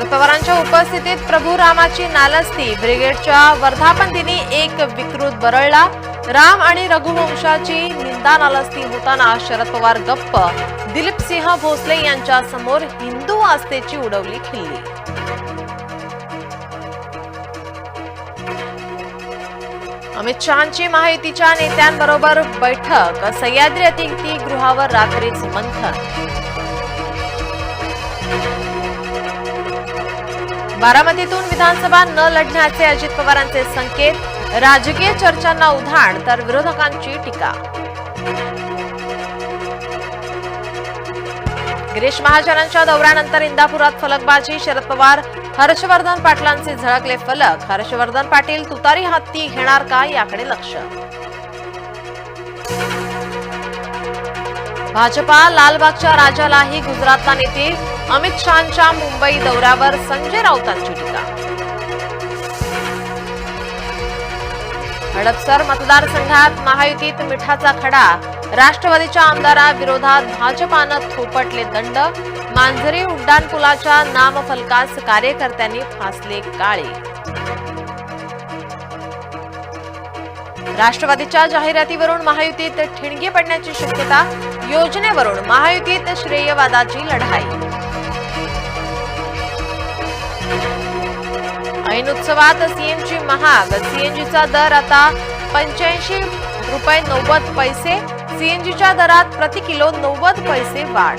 पवारांच्या उपस्थितीत प्रभू रामाची नालस्ती. ब्रिगेडच्या वर्धापन दिनी एक विकृत बरळला. राम आणि रघुवंशाची निंदा नालस्ती होताना शरद पवार गप्प. दिलीप सिंह भोसले यांच्या समोर हिंदू आस्थेची उडवली खिल्ली. अमित शहांची माहितीच्या नेत्यांबरोबर बैठक. सह्याद्री अतिथी गृहावर रात्रीच मंथन. बारामतीतून विधानसभा न लढण्याचे अजित पवारांचे संकेत राजकीय चर्चांना उधाण तर विरोधकांची टीका. गिरीश महाजनांच्या दौऱ्यानंतर इंदापुरात फलकबाजी शरद पवार हर्षवर्धन पाटलांचे झळकले फलक. हर्षवर्धन पाटील तुतारी हत्ती घेणार का याकडे लक्ष? भाजपा लालबागच्या राजालाही गुजरातला नेते अमित शहांच्या मुंबई दौऱ्यावर संजय राऊतांची टीका. हडपसर मतदारसंघात महायुतीत मिठाचा खडा राष्ट्रवादीच्या आमदाराविरोधात भाजपानं थोपटले दंड मांजरी उड्डाणपुलाच्या नामफलकास कार्यकर्त्यांनी फासले काळे. राष्ट्रवादीच्या जाहिरातीवरून महायुतीत ठिणगी पडण्याची शक्यता योजनेवरून महायुतीत श्रेयवादाची लढाई. ऐन उत्सवात सीएनजी महाग. सीएनजीचा दर आता पंच्याऐंशी रुपये नव्वद पैसे. सीएनजीच्या दरात प्रति किलो नव्वद पैसे वाढ.